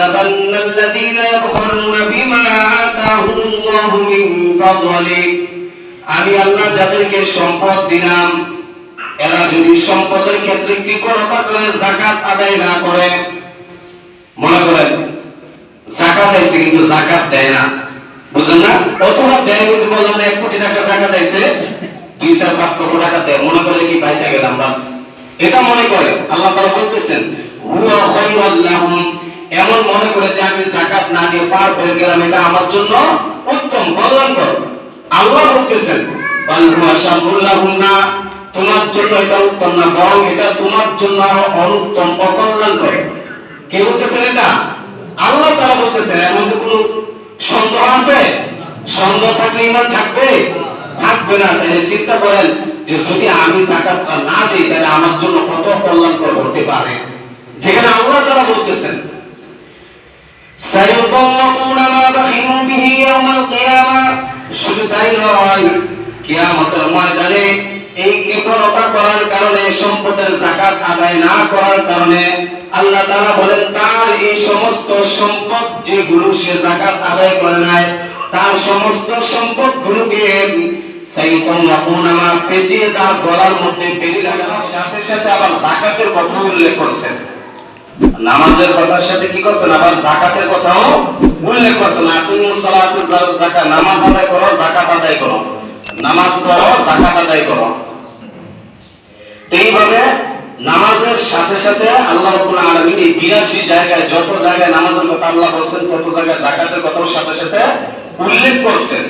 يحسبن الذين يبخلون بما آتاهم الله من فضله আমি আল্লাহ যাদেরকে সম্পদ দিলাম এরা যদি সম্পদের ক্ষেত্রে কৃপণতা করে জাকাত আদায় না করে মনে করেন জাকাত আইছে কিন্তু জাকাত দেয় না বুঝলেন না অথবা দেয় বুঝে বললাম না এক কোটি টাকা জাকাত আইছে দুই চার পাঁচ লক্ষ টাকা দেয় মনে করে কি বাইচা গেলাম বাস এটা মনে করে আল্লাহ তাআলা বলতেছেন হুয়া খায়রুল লাহুম এমন মনে করে যে আমি জাকাত না দিয়ে পার করে গেলাম, এটা আমার জন্য উত্তম, কল্যাণকর। আল্লাহ বলতেছেন তোমার জন্য এটা উত্তম না, বরং এটা তোমার জন্য আরও অনুত্তম, অকল্যাণকর। কে বলতেছেন এটা? আল্লাহ তাআলা বলতেছেন এর মধ্যে কোনো সন্দেহ আছে? সন্দেহ থাকলে ইমান থাকবে? থাকবে না। তাহলে চিন্তা করেন যে, যদি আমি জাকাতটা না দিই, তাহলে আমার জন্য কত কল্যাণকর হতে পারে? যেখানে আল্লাহ তারা বলতেছেন শুধু তাই নয়, কিয়ামতের ময়দানে এই কৃপণতা করার কারণে, সম্পদের আদায় না করার কারণে আল্লাহ তাআলা বলেন, তার এই সমস্ত সম্পদ যেগুলো সে জাকাত আদায় করে নাই, তার সমস্ত সম্পদ গুলোকে সাইয়ুতাল্লাকুনা পেঁচিয়ে তার গলার মধ্যে বেরি লাগানোর সাথে সাথে আবার জাকাতের কথা উল্লেখ করছেন। নামাজের কথার সাথে কি করছেন আবার জাকাতের কথাও উল্লেখ করছেন আকিমু সালাতু যাকাত নামাজ আদায় করো, যাকাত আদায় করো। নামাজ পড়ো, যাকাত আদায় করো। এইভাবে নামাজের সাথে সাথে আল্লাহ রাব্বুল আলামিন এই 82 জায়গায় যত জায়গায় নামাজের কথা আল্লাহ বলছেন, তত জায়গায় যাকাতের কথাও সাথে সাথে উল্লেখ করছেন।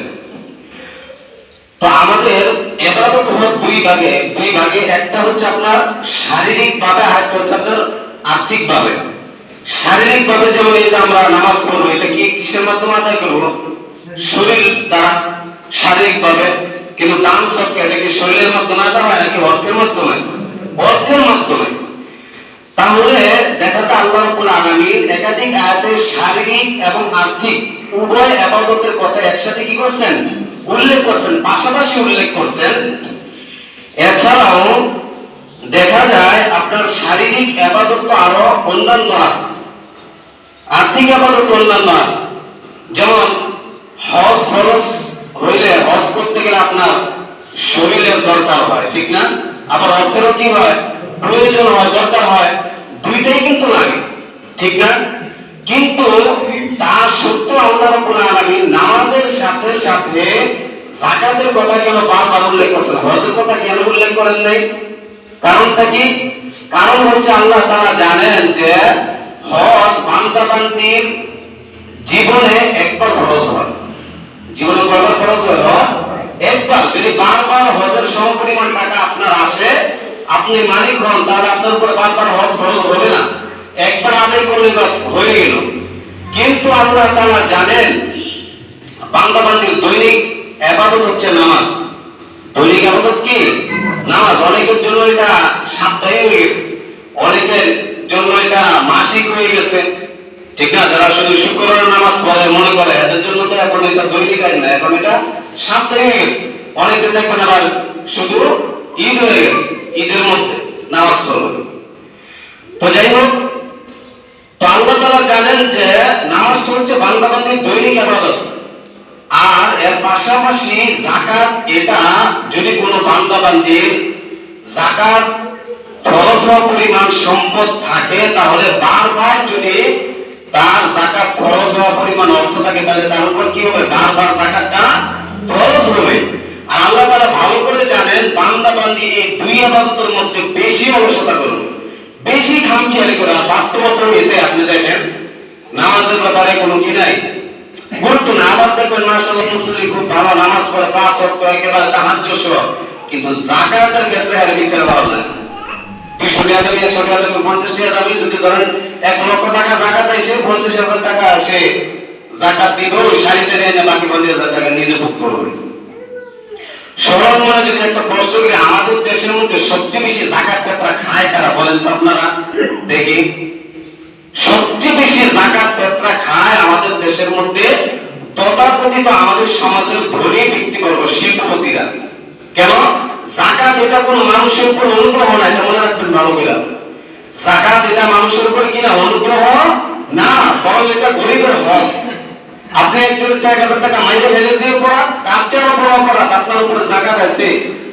তো আমাদের এবাদত হলো দুই ভাগে। দুই ভাগে একটা হচ্ছে আপনার শারীরিক ভাবে আর একটা হচ্ছে আপনার আর্থিক ভাবে শারীরিক ভাবে যেমন এই যে আমরা নামাজ পড়ব, এটা কি কিসের মাধ্যমে আদায় করব? শরীর দ্বারা শারীরিক ভাবে কিন্তু দান সবকে এটা কি শরীরের মাধ্যমে আদায় হয় নাকি অর্থের মাধ্যমে? অর্থের মাধ্যমে। তাহলে দেখা যায় আল্লাহ রাব্বুল আলামিন একাধিক আয়াতে শারীরিক এবং আর্থিক উভয় ইবাদতের কথা একসাথে কি করছেন? উল্লেখ করছেন, পাশাপাশি উল্লেখ করছেন। এছাড়াও দেখা যায় আপনার শারীরিক আবাদত আরও অন্যান্য আছে। আর্থিক আবাদত অন্যান্য আছে। যেমন হজ খরচ হইলে হজ করতে গেলে আপনার শরীরের দরকার হয়, ঠিক না? আবার অর্থেরও কি হয়? প্রয়োজন হয়, দরকার হয়। দুইটাই কিন্তু লাগে, ঠিক না? কিন্তু তা সত্ত্বেও আল্লাহ রাব্বুল আলামিন নামাজের সাথে সাথে যাকাতের কথা কেন বারবার উল্লেখ করছেন? হজের কথা কেন উল্লেখ করেন নাই? কারণটা কি? কারণ হচ্ছে আল্লাহ তারা জানেন যে হজ বান্দা জীবনে একবার খরচ হয়। জীবনে কয়বার খরচ হয়? হজ একবার। যদি বারবার হজের সমপরিমাণ টাকা আপনার আসে, আপনি মালিক হন, তাহলে আপনার উপরে বারবার হজ খরচ হবে না। একবার আদায় করলে বাস হয়ে গেল। কিন্তু আল্লাহ তাআলা জানেন বান্দা বান্দির দৈনিক এবাদত হচ্ছে নামাজ। দৈনিক আবাদত কি? নামাজ অনেকের জন্য এটা সাপ্তাহিক হয়ে গেছে অনেকের জন্য এটা মাসিক হয়ে গেছে। ঠিক না? যারা শুধু শুক্রবার নামাজ পড়ে, মনে করে, এদের জন্য তো এখন এটা দৈনিক আইন না, এখন এটা সাপ্তাহিক হয়ে গেছে। অনেকে দেখবেন আবার শুধু ঈদ হয়ে গেছে, ঈদের মধ্যে নামাজ পড়বে। তো যাই হোক, তো আল্লাহ তাআলা জানেন যে নামাজ হচ্ছে বান্দা বান্দির দৈনিক আবাদত। আর এর পাশাপাশি জাকাত এটা যদি কোনো বান্দা বান্দির জাকাত ফরজ পরিমাণ সম্পদ থাকে, তাহলে বারবার যদি তার জাকাত ফরজ হওয়া পরিমাণ অর্থ থাকে, তাহলে তার উপর কি হবে? বারবার জাকাতটা ফরজ হবে। আল্লাহ তাআলা ভালো করে জানেন বান্দা বান্দি এই দুই আবাদতের মধ্যে বেশি অলসতা করবে বেশি খামখেয়ালি করে, বাস্তবতা এতে। আপনি দেখেন, নামাজের ব্যাপারে কোনো কি নাই? গুরুত্ব না আবার দেখবেন, মাশাআল্লাহ মুসলিম খুব ভালো নামাজ পড়ে, পাঁচ ওয়াক্ত একেবারে তাহাজ্জুদ সহ। কিন্তু যাকাতের ক্ষেত্রে আর বিচার ভালো না। দুইশো টাকা দেবে একশো টাকা দেবে পঞ্চাশ টাকা দেবে যদি ধরেন, এক লক্ষ টাকা জাকাত এসে পঞ্চাশ হাজার টাকা সে জাকাত দিব শাড়িতে নিয়ে বাকি পঞ্চাশ হাজার টাকা নিজে ভোগ করবে। সরল মনে যদি একটা প্রশ্ন করি, আমাদের দেশের মধ্যে সবচেয়ে বেশি জাকাত ফেতরা খায় তারা বলেন তো আপনারা? দেখি। সবচেয়ে বেশি জাকাত ফেতরা খায় আমাদের দেশের মধ্যে তথাকথিত আমাদের সমাজের ধনী ব্যক্তিবর্গ, শিল্পপতিরা। কেন? জাকাত এটা কোনো মানুষের উপর অনুগ্রহ না, এটা মনে রাখবেন করে জাকাত এটা মানুষের উপর কিনা অনুগ্রহ? না, বরং এটা গরিবের হক। আপনি একজন এক হাজার টাকা মাইনে ফেলেছে অপরাধ তার চেয়ে বড় অপরাধ আপনার উপরে জাকাত আছে।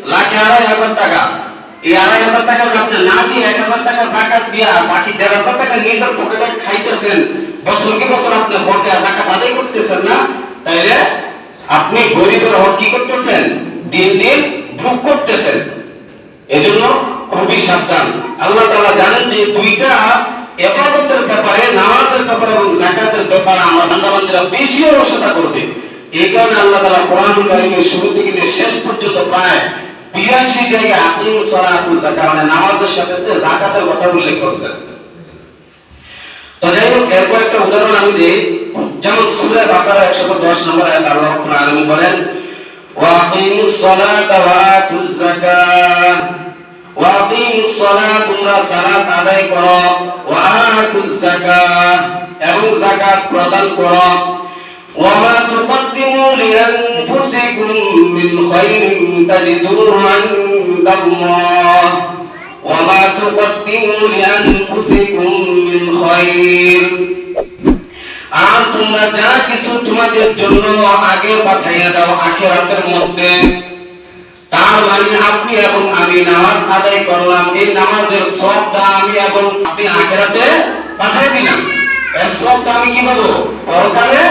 লাখে আড়াই হাজার টাকা। আপনি গরিবের হক কি করতেছেন? দিন দিন ভোগ করতেছেন। এজন্য খুবই সাবধান। আল্লাহ তাআলা জানেন যে দুইটা ইবাদতের ব্যাপারে, নামাজের ব্যাপারে এবং যাকাতের ব্যাপারে আমরা বান্দাবান্দিরা বেশি অলসতা করবে। এই কারণে আল্লাহ তাআলা কোরআন কারীমের শুরু থেকে শেষ পর্যন্ত প্রায় 82 জায়গায় আকিম সালাতু যাকাত মানে নামাজের সাথে সাথে যাকাতের কথা উল্লেখ করছেন। তো যাই হোক, এরপর একটা উদাহরণ আমি দিই। যেমন সূরা বাকারা 110 নম্বর আয়াত আল্লাহ রাব্বুল আলামিন বলেন ওয়াকিমুস সালাতা ওয়া আতুজ যাকাত ওয়াকিমুস সালাত তোমরা সালাত আদায় করো, ওয়া আতুজ যাকাত এবং যাকাত প্রদান করো। وما تقدموا لأنفسكم من خير تجدوه عند الله وما تقدموا لأنفسكم من خير আর তোমরা যা কিছু তোমাদের জন্য আগে পাঠাইয়া দাও আখিরাতের মধ্যে তার মানে আপনি এবং আমি নামাজ আদায় করলাম এই নামাজের সবটা আমি এবং আপনি আখিরাতে পাঠাই দিলাম এর সবটা আমি কি পাবো পরকালে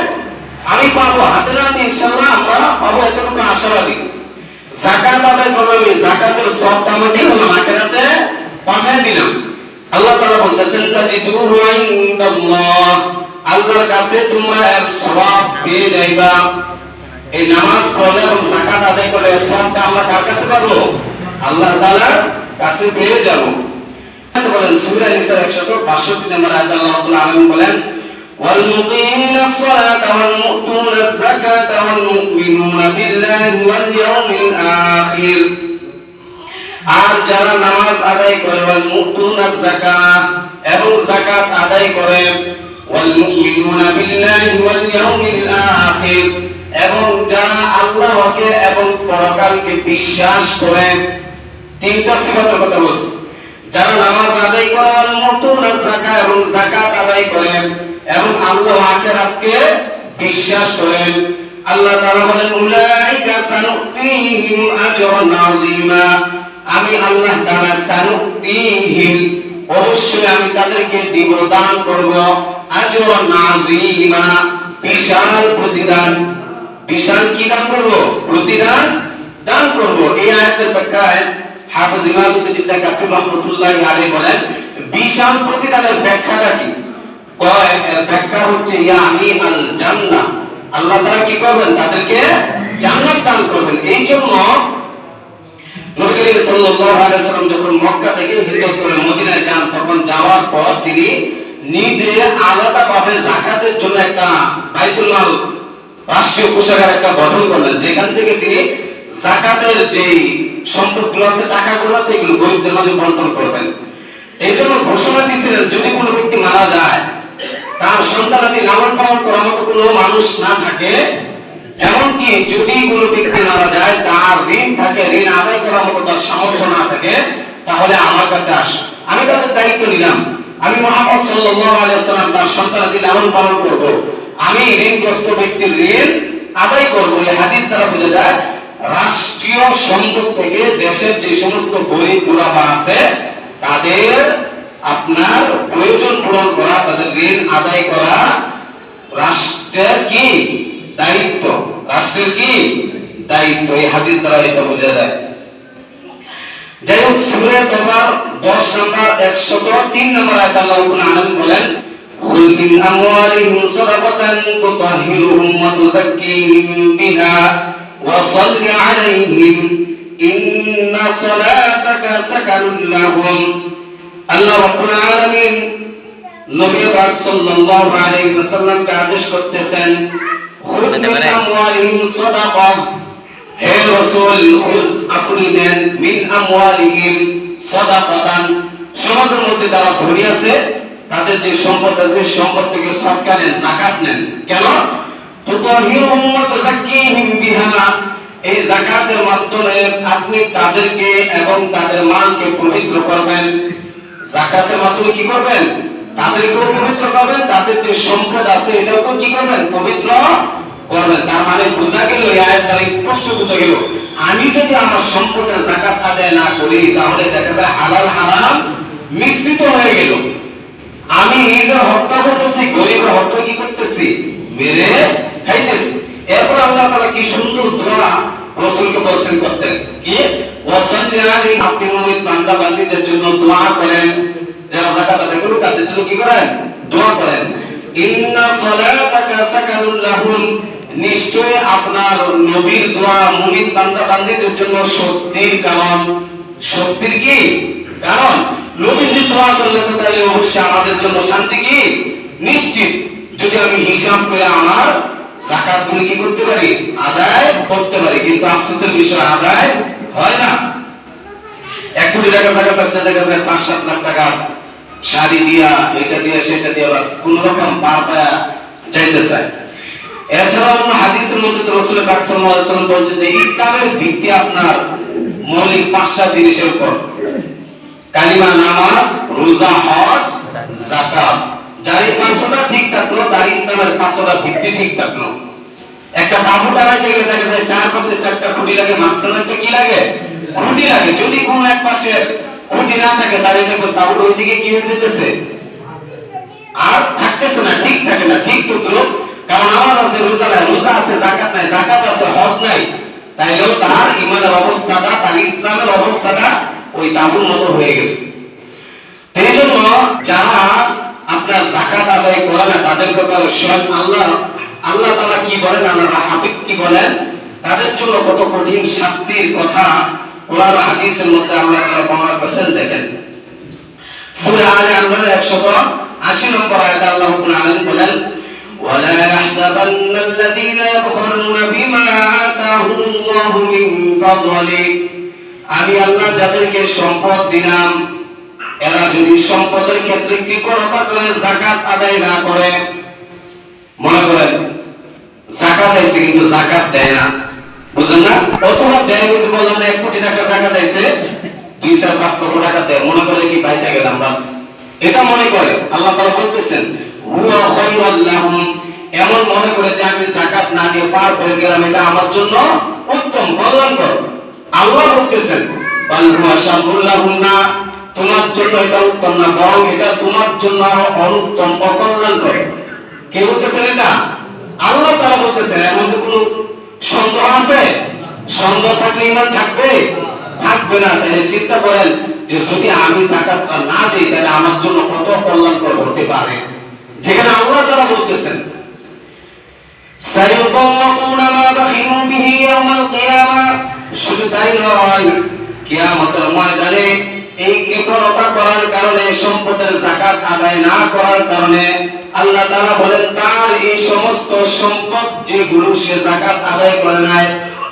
আমি পাবো হাতে নাতে ইনশাআল্লাহ, আমরা পাবো এতটুকু আশাবাদী। জাকাত আদায় করলাম এই জাকাতের সবটা আমি কি হলাম আখিরাতে পাঠাই দিলাম। আল্লাহ তাআলা বলতেছেন, তাজিদুহু ইনদাল্লাহ। আল্লাহর কাছে তোমরা এর সওয়াব পেয়ে যাইবা। এই নামাজ পড়লে এবং যাকাত আদায় করলে সবটা আমরা কার কাছে পাবো? আল্লাহ তাআলার কাছে পেয়ে যাব। বলেন, সূরা নিসা 162 নম্বর আয়াত আল্লাহ রাব্বুল আলামিন বলেন والمقيمين الصلاة والمؤتون الزكاة والمؤمنون بالله واليوم الآخر আর যারা নামাজ আদায় করে ওয়াল মুতুনা যাকাত এবং যাকাত আদায় করে ওয়াল মুমিনুনা বিল্লাহি ওয়াল ইয়াউমিল আখির এবং যারা আল্লাহকে এবং পরকালকে বিশ্বাস করে তিনটা সিফাতের কথা বলছি যারা নামাজ আদায় করে ওয়াল মুতুনা যাকাত এবং জাকাত আদায় করেন এবং আল্লাহ আখিরাতকে বিশ্বাস করেন। আল্লাহ তাআলা বলেন, উলাইকা সানুতিহিম আজরান আযীমা। আমি আল্লাহ তাআলা সানুতিহিম, অবশ্যই আমি তাদেরকে দিব দান করব। আজরান আযীমা, বিশাল প্রতিদান। বিশাল কি দান করব? প্রতিদান দান করব। এই আয়াতের ব্যাখ্যায় হাফেজ ইমামুদ্দিন ইবনে কাসিম রাহমাতুল্লাহি আলাইহি বলেন, বিশাল প্রতিদানের ব্যাখ্যাটা কি? কয় ব্যাখ্যা হচ্ছে, ইয়া আমি আল জান্নাহ। আল্লাহ তাআলা কি করবেন? তাদেরকে জান্নাত দান করবেন। এই জন্য নবী সাল্লাল্লাহু আলাইহি সাল্লাম যখন মক্কা থেকে হিজরত করে মদিনায় যান, তখন যাওয়ার পর তিনি নিজে আলাদাভাবে যাকাতের জন্য একটা বাইতুল মাল রাষ্ট্রীয় কোষাগার একটা গঠন করলেন। যেখান থেকে তিনি যাকাতের যে সম্পদগুলো আছে, টাকাগুলো আছে, এগুলো গরিবদের মাঝে বন্টন করবেন। এই জন্য ঘোষণা দিয়েছিলেন, যদি কোনো ব্যক্তি মারা যায়, তার সন্তানাদি লালন পালন করার মতো কোনো মানুষ না থাকে। এমনকি যদি কোনো ব্যক্তি মারা যায়, তার ঋণ থাকে, ঋণ আদায় করার মতো তার সামর্থ্য না থাকে, তাহলে আমার কাছে আস। আমি তাদের দায়িত্ব নিলাম। আমি মোহাম্মদ সাল্লাল্লাহু আলাইহি সাল্লাম তার সন্তানাদি লালন পালন করব। আমি ঋণগ্রস্ত ব্যক্তির ঋণ আদায় করব, এই হাদিস দ্বারা বোঝা যায় রাষ্ট্রীয় সম্পদ থেকে দেশের যে সমস্ত গরিব গুড়াবা আছে তাদের আপনার প্রয়োজন পূরণ করা তাদের ঋণ আদায় করা রাষ্ট্রের কি দায়িত্ব রাষ্ট্রের কি দায়িত্ব এই হাদিস দ্বারা এটা বোঝা যায় যাই হোক সুরে তোমার দশ নম্বর একশত তিন নম্বর আয়াত আল্লাহ রাব্বুল আলামিন বলেন خذ من أموالهم صدقة تطهرهم وتزكيهم بها وصل عليهم إن صلاتك سكن لهم আল্লাহ রাব্বুল আলামিন নবী পাক সাল্লাল্লাহু আলাইহি ওয়াসাল্লামকে আদেশ করতেছেন খুদ মিন আমওয়ালিহিম সাদাকা হে রাসূল খুজ আপনি নেন মিন আমওয়ালিহিম সাদাকাতান সমাজের মধ্যে যারা ধনী আছে তাদের যে সম্পদ আছে সম্পদ থেকে সদকা নেন যাকাত নেন কেন তুতাহিরুহুম ওয়া তুযাক্কিহিম বিহা এই যাকাতের মাধ্যমে আপনি তাদেরকে এবং তাদের মালকে পবিত্র করবেন। যাকাতের মাধ্যমে কি করবেন? তাদেরকেও পবিত্র করবেন, তাদের যে সম্পদ আছে এটাকেও কি করবেন? পবিত্র করবেন। তার মানে বোঝা গেল দ্বারা স্পষ্ট বোঝা গেল, আমি যদি আমার সম্পদের জাকাত আদায় না করি, তাহলে দেখা যায় হালাল হারাম মিশ্রিত হয়ে গেল। আমি নিজে হত্যা করতেছি গরিবের হত্যা কি করতেছি? মেরে এরপর আল্লাহ তাআলা কি সুন্দর দোয়া রাসূলকে বলছেন করতেন। কি? ওয়াসাল্লি বান্দা জন্য দোয়া করেন। যারা যাকাত আদায় করবে তাদের জন্য কি করেন? দোয়া করেন। ইন্না সালাতাকা লাহুম। নিশ্চয় আপনার নবীর দোয়া মুমিন বান্দা জন্য স্বস্তির কারণ। স্বস্তির কি? কারণ নবীজি দোয়া করলে তো তাহলে অবশ্যই আমাদের জন্য শান্তি কি? নিশ্চিত। যদি আমি হিসাব করে আমার জাকাতগুলো কি করতে পারি? আদায় করতে পারি। কিন্তু আফসোসের বিষয়, আদায় হয় না। এক কোটি টাকা জাকাত আসছে, দেখা যায় পাঁচ, সাত লাখ টাকা শাড়ি দিয়া, এটা দিয়া, সেটা দিয়া বাস কোন রকম পার পায়া যাইতে চায়। এছাড়াও অন্য হাদিসের মধ্যে তো রসুল পাক সাল্লাল্লাহু আলাইহি বলছেন যে, ইসলামের ভিত্তি আপনার মৌলিক পাঁচটা জিনিসের উপর। কালিমা নামাজ, রোজা, হজ, যাকাত। যার পাঁচটা ঠিক থাকল তার ইসলামের পাঁচটা ভিত্তি ঠিক থাকল। একটা বাবু টানাইতে গেলে দেখা যায় চার পাশে চারটা খুঁটি লাগে, মাঝখানে একটা কি লাগে? খুঁটি লাগে। যদি কোনো এক পাশে খুঁটি না থাকে, তাহলে দেখো তাবুর ওইদিকে কি হয়ে যেতেছে? আর থাকতেছে না, ঠিক থাকে না, ঠিক তো তো। কারণ আমার আছে, রোজা নাই, রোজা আছে জাকাত নাই জাকাত আছে, হজ নাই। তাইলেও তার ইমানের অবস্থাটা, তার ইসলামের অবস্থাটা ওই তাবুর মতো হয়ে গেছে। এই জন্য যারা আপনার জাকাত আদায় করে না তাদের ব্যাপারে স্বয়ং আল্লাহ আল্লাহ তাআলা কি বলেন আল্লাহ হাবিব কি বলেন তাদের জন্য কত কঠিন শাস্তির কথা কোরআন হাদিসের মধ্যে আল্লাহ তাআলা বর্ণনা করেছেন দেখেন সূরা আলে ইমরান 180 নম্বর আয়াতে আল্লাহ রাব্বুল আলামিন বলেন ولا يحسبن الذين يبخلون بما آتاهم الله من فضله আমি আল্লাহ যাদেরকে সম্পদ দিলাম এরা যদি সম্পদের ক্ষেত্রে কৃপণতা করে জাকাত আদায় না করে, মনে করেন জাকাত আইছে কিন্তু জাকাত দেয় না। বুঝলেন না? অথবা দেয় বুঝে বললাম এক কোটি টাকা জাকাত আইছে, দুই চার পাঁচ লক্ষ টাকা দেয়। মনে করে কি বাইচা গেলাম, বাস। এটা মনে করে, আল্লাহ তাআলা বলতেছেন এমন মনে করে যে আমি জাকাত না দিয়ে পার করে গেলাম, এটা আমার জন্য উত্তম, কল্যাণকর। আল্লাহ বলতেছেন, বাল তোমার জন্য এটা উত্তম না, বরং এটা তোমার জন্য আরও অনুত্তম, অকল্যাণকর। কে বলতেছেন এটা? আল্লাহ তাআলা বলতেছেন, এর মধ্যে কোনো সন্দেহ আছে? সন্দেহ থাকলে ইমান থাকবে? থাকবে না। তাহলে চিন্তা করেন যে যদি আমি জাকাতটা না দিই, তাহলে আমার জন্য কত কল্যাণকর হতে পারে? যেখানে আল্লাহ তারা বলতেছেন সায়ুতাওয়াকুনা মা বাখিলু বিহি ইয়াওমাল কিয়ামা। শুধু তাই নয়, কিয়ামতের ময়দানে এই কৃপণতা করার কারণে, সম্পদের জাকাত আদায় না করার কারণে আল্লাহ তাআলা বলেন, তার এই সমস্ত সম্পদ যেগুলো সে জাকাত আদায় করে নাই,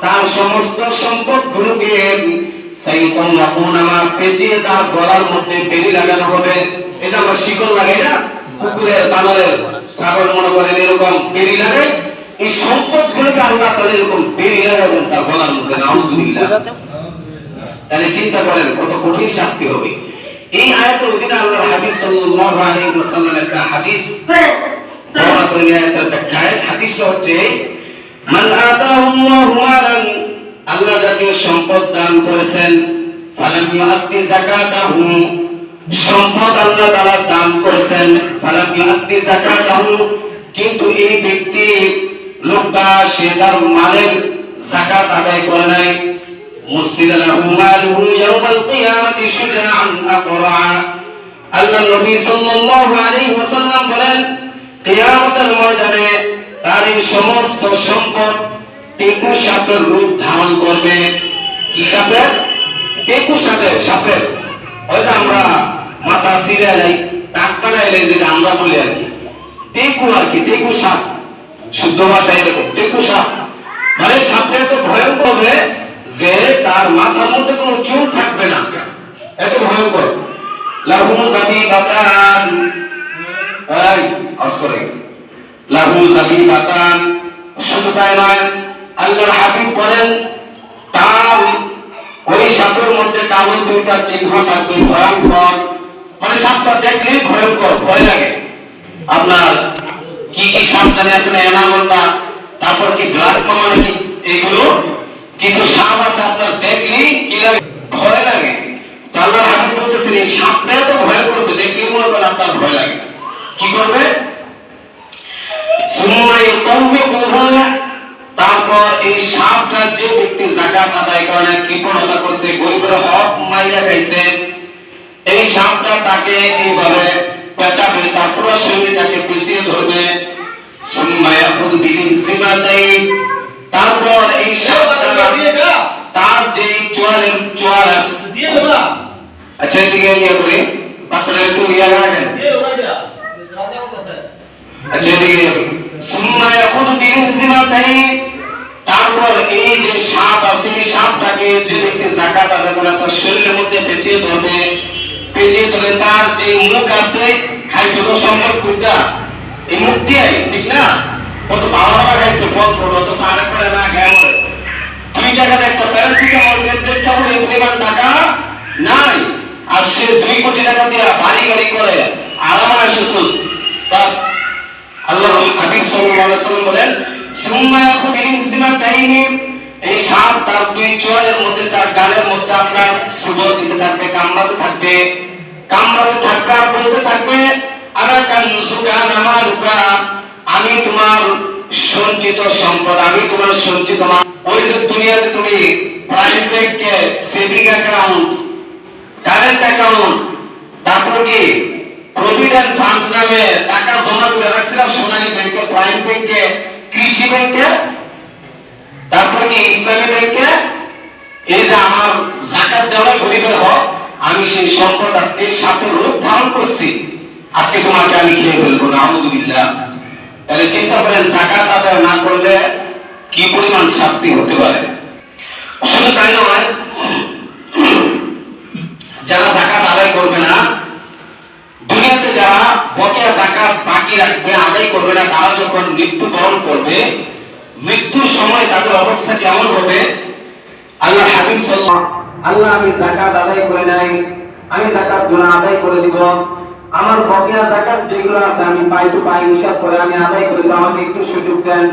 তার সমস্ত সম্পদ গুলোকে সাইকম পেঁচিয়ে তার গলার মধ্যে বেরি লাগানো হবে। এই আমরা শিকল লাগাই না, পুকুরের বানরের সাগর মনে করেন এরকম বেরি আল্লাহ এরকম মধ্যে তাহলে চিন্তা করেন, কত কঠিন শাস্তি হবে। এই আয়াতের অধীনে আল্লাহর হাবিব সাল্লাল্লাহু আলাইহি ওয়াসাল্লাম একটা হাদিস বর্ণনা করে আয়াতের ব্যাখ্যায় হাদিসটা হচ্ছে, মান আতাহুল্লাহু মালান, আল্লাহ যাকে সম্পদ দান করেছেন, ফালাম ইউআদ্দি যাকাতাহু। সম্পদ আল্লাহ তাআলা দান করেছেন, ফালাম ইউআদ্দি যাকাতাহু। কিন্তু এই ব্যক্তি, লোকটা, সে তার মালের যাকাত আদায় করে নাই। مسجد له ماله يوم القيامة شجاعا أقرعا আল্লাহ নবী সাল্লাল্লাহু আলাইহি ওয়াসাল্লাম বলেন কিয়ামতের ময়দানে তার এই সমস্ত সম্পদ টেকু সাপের রূপ ধারণ করবে কি সাপের টেকু সাপের সাপের ওই যে আমরা মাথা সিরে এলাই টাকপাড়া এলাই যেটা আমরা বলি আর কি টেকু আর কি টেকু সাপ শুদ্ধ ভাষায় এরকম টেকু সাপ মানে সাপটা এত ভয়ঙ্কর হবে যে তার মাথার মধ্যে কোনো চুল থাকবে না। এত ভয়ঙ্কর। ওই সাপের মধ্যে ভয়ঙ্কর। মানে সাপটা ভয়ঙ্কর, ভয় লাগে। আপনার কি কি সাপ আছে না তারপর কি ব্লাড মামা নাকি এগুলো কিছু সাপ আছে আপনার দেখলে, কি লাগে? ভয় লাগে। তো আল্লাহ হাবিব এই সাপটা তো ভয় করবে, দেখলে মনে করেন আপনার ভয় লাগে। কি করবে? তারপর এই সাপটা যে ব্যক্তি যাকাত আদায় করে না, কৃপণতা করছে গরিবের হক মাইরা খাইছে, এই সাপটা তাকে এইভাবে পেঁচাবে, তারপর শরীরটাকে পিছিয়ে ধরবে। সুম্মা ইয়াখুযু বিহিজিমাতাইন তারপর এই সাপটা তার যে চোয়ালের আচ্ছা এদিকে ইয়ে করে। বাচ্চারা একটু ইয়ে আচ্ছা এদিকে বিহিজিমাতাইন তারপর এই যে সাপ আছে সাপটাকে যে ব্যক্তি যাকাত আদায় করে তার শরীরের মধ্যে পেঁচিয়ে ধরবে পেঁচিয়ে ধরে তার যে মুখ আছে খাইছে সম্পদ এই মুখ দিয়ে ঠিক না? কত ভালো এই পরিমাণ তার দুই চোয়ালের মধ্যে তার গালের মধ্যে আপনার সুবল দিতে থাকবে কামড়াতে থাকবে কামড়াতে থাকবে আর বলতে থাকবে আনা কানসুকা নামারুকা আমি তোমার সঞ্চিত সম্পদ, আমি তোমার সঞ্চিত ওই যে দুনিয়াতে তুমি ব্যাংকে সেভিং অ্যাকাউন্ট কারেন্ট অ্যাকাউন্ট তারপর কি প্রভিডেন্ট ফান্ড নামে টাকা জমা করে রাখছিলাম সোনালী ব্যাংকে প্রাইম ব্যাংকে কৃষি ব্যাংকে তারপর কি, ইসলামী ব্যাংকে এই যে আমার জাকাত দেওয়া গরিবের হক, আমি সেই সম্পদ আজকে সাথে রূপ ধারণ করছি। আজকে তোমাকে আমি খেয়ে ফেলব না আউযুবিল্লাহ তাহলে চিন্তা করেন জাকাত আদায় না করলে কি পরিমাণ শাস্তি হতে পারে? শুধু তাই নয়, যারা জাকাত আদায় করবে না, দুনিয়াতে যারা বকেয়া জাকাত বাকি রাখবে, আদায় করবে না, তারা যখন মৃত্যুবরণ করবে, মৃত্যুর সময় তাদের অবস্থা কেমন হবে? আল্লাহ হাবিব সাল্লাল্লাহু আল্লাহ, আমি জাকাত আদায় করে নাই, আমি জাকাতগুলো আদায় করে দিব। আমার বকেয়া জাকাত যেগুলো আছে আমি পাই টু পাই, হিসাব করে আমি আদায় করে আমাকে একটু সুযোগ দেন।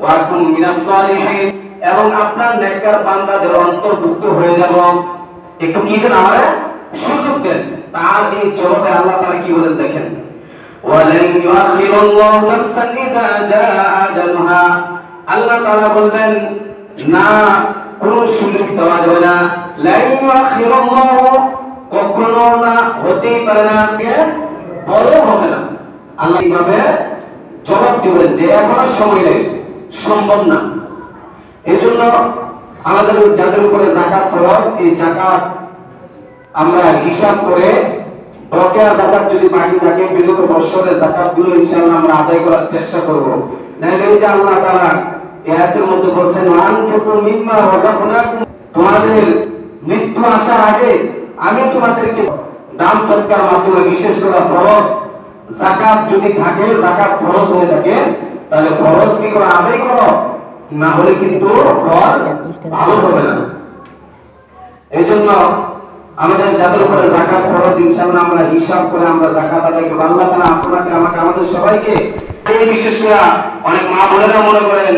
ওয়াকুম মিনাস সালিহিন। এবং আপনার নেককার বান্দাদের অন্তর্ভুক্ত হয়ে যাব। একটু কি দেন আমারে? সুযোগ দেন। তার এই জবাবে আল্লাহ তাআলা কি বলেন দেখেন? ওয়ালান ইউআখিরুল্লাহু নাফসান ইযা জাআ আজালুহা আল্লাহ তাআলা বলবেন না, কোন সুযোগ দেওয়া যাবে না। লান ইউআখিরুল্লাহু কখনো না হতেই পারে না বড় হবে না। আল্লাহ কীভাবে? জবাব দিবেন যে এখন সময় নেই। সম্ভব না। এই জন্য আমাদের যাদের উপরে জাকাত ফরজ, এই জাকাত আমরা হিসাব করে বকেয়া জাকাত যদি বাকি থাকে, বিগত বছরে জাকাতগুলো ইনশাআল্লাহ আমরা আদায় করার চেষ্টা করব। নাইলে এই যে আল্লাহ তাআলা এর মধ্যে বলছেন আনফুকু মিম্মা রাযাকনাকুম। তোমাদের মৃত্যু আসার আগে আমি তোমাদেরকে দান সৎকার মাধ্যমে বিশেষ করে ফরজ জাকাত যদি থাকে জাকাত ফরজ হয়ে থাকে, তাহলে ফরজ কি করে আদায় করো? না হলে কিন্তু ফল ভালো হবে না। এই জন্য আমাদের যাদের উপরে জাকাত ফরজ, ইনশাআল্লাহ আমরা হিসাব করে আমরা জাকাত আদায় করব। আল্লাহ তাআলা আপনাকে, আমাকে, আমাদের সবাইকে এই বিশেষ করে অনেক মা বোনেরা মনে করেন